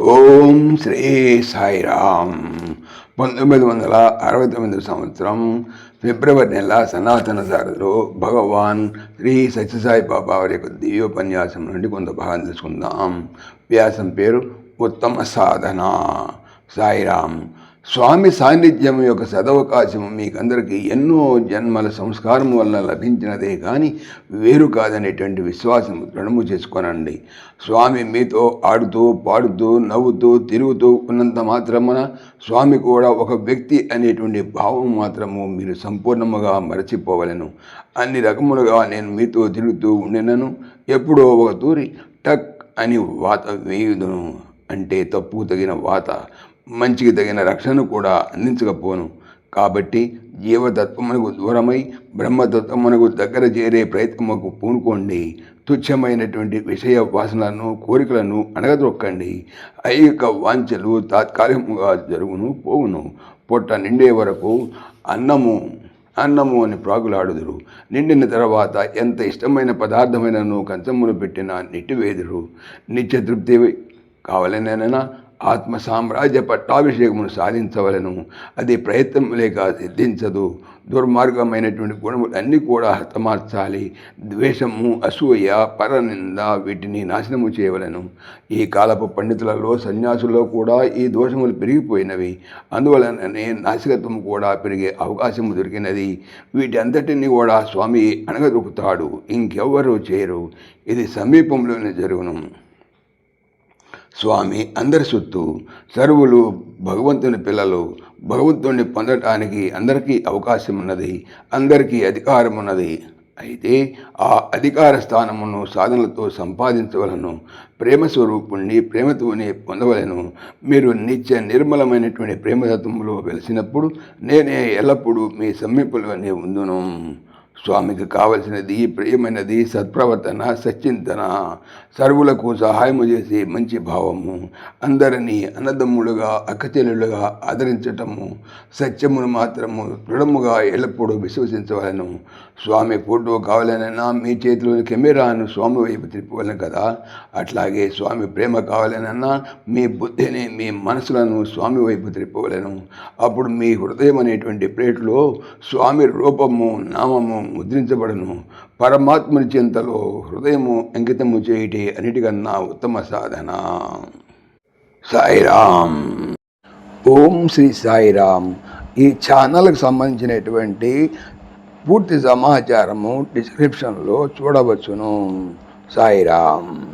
ఓం శ్రీ సాయిరామ్. పంతొమ్మిది వందల అరవై తొమ్మిది సంవత్సరం ఫిబ్రవరి నెల సనాతన సారథిలో భగవాన్ శ్రీ సత్యసాయి బాబా వారి యొక్క దివ్యోపన్యాసం నుండి కొంత భాగం తెలుసుకుందాం. వ్యాసం పేరు ఉత్తమ సాధన. సాయిరామ్ స్వామి సాన్నిధ్యం యొక్క సదవకాశం మీకందరికీ ఎన్నో జన్మల సంస్కారం వల్ల లభించినదే కానీ వేరు కాదనేటువంటి విశ్వాసం దృఢము చేసుకోనండి. స్వామి మీతో ఆడుతూ పాడుతూ నవ్వుతూ తిరుగుతూ ఉన్నంత మాత్రమున స్వామి కూడా ఒక వ్యక్తి అనేటువంటి భావం మాత్రము మీరు సంపూర్ణముగా మరచిపోవలను. అన్ని రకములుగా నేను మీతో తిరుగుతూ ఉండినను. ఎప్పుడో ఒక తూరి టక్ అని వాత వేయుదును అంటే తప్పు తగిన వాత మంచికి తగిన రక్షణ కూడా అందించకపోను. కాబట్టి జీవతత్వమునకు దూరమై బ్రహ్మతత్వమునకు దగ్గర చేరే ప్రయత్నముకు పూనుకోండి. తుచ్చమైనటువంటి విషయ వాసనలను కోరికలను అణగదొక్కండి. ఐక వాంఛలు తాత్కాలికముగా జరుగును పోవును. పొట్ట నిండే వరకు అన్నము అన్నము అని ప్రాగులాడుదురు. నిండిన తర్వాత ఎంత ఇష్టమైన పదార్థమైనను కంచమును పెట్టిన నెట్టివేదురు. నిత్య తృప్తి కావాలనేనా ఆత్మ సామ్రాజ్య పట్టాభిషేకమును సాధించవలను. అది ప్రయత్నం లేక సిద్ధించదు. దుర్మార్గమైనటువంటి గుణములు అన్నీ కూడా హతమార్చాలి. ద్వేషము అసూయ పరనింద వీటిని నాశనము చేయవలను. ఈ కాలపు పండితులలో సన్యాసుల్లో కూడా ఈ దోషములు పెరిగిపోయినవి. అందువలననే నాసికత్వం కూడా పెరిగే అవకాశము దొరికినది. వీటి అంతటిని కూడా స్వామి అణగదొక్కుతాడు ఇంకెవ్వరూ చేయరు. ఇది సమీపంలోనే జరుగును. స్వామి అందరి సొత్తు. సర్వులు భగవంతుని పిల్లలు భగవంతుణ్ణి పొందటానికి అందరికీ అవకాశం ఉన్నది అందరికీ అధికారం ఉన్నది అయితే ఆ అధికార స్థానమును సాధనలతో సంపాదించవలను ప్రేమ స్వరూపుణ్ణి ప్రేమతోనే పొందవలను. మీరు నిత్య నిర్మలమైనటువంటి ప్రేమతత్వంలో వెలిసినప్పుడు నేనే ఎల్లప్పుడూ మీ సమీపంలోనే ఉందును. స్వామికి కావలసినది ప్రియమైనది సత్ప్రవర్తన సచ్చింతన సర్వులకు సహాయము చేసే మంచి భావము. అందరినీ అన్నదమ్ములుగా అక్కచెల్లులుగా ఆదరించటము సత్యమును మాత్రము దృఢముగా ఎల్లప్పుడూ విశ్వసించవలను. స్వామి ఫోటో కావాలనైనా మీ చేతిలోని కెమెరాను స్వామి వైపు తిప్పవలను కదా. అట్లాగే స్వామి ప్రేమ కావాలనన్నా మీ బుద్ధిని మీ మనసులను స్వామి వైపు తిప్పవలను అప్పుడు మీ హృదయం అనేటువంటి ప్లేట్లో స్వామి రూపము నామము ముద్రించబడను. పరమాత్మని చింతలో హృదయము అంకితము చేయటి అన్నిటికన్నా ఉత్తమ సాధన. సాయిరామ్ ఓం శ్రీ సాయిరామ్ ఈ ఛానల్కి సంబంధించినటువంటి పూర్తి సమాచారము డిస్క్రిప్షన్లో చూడవచ్చును. సాయిరామ్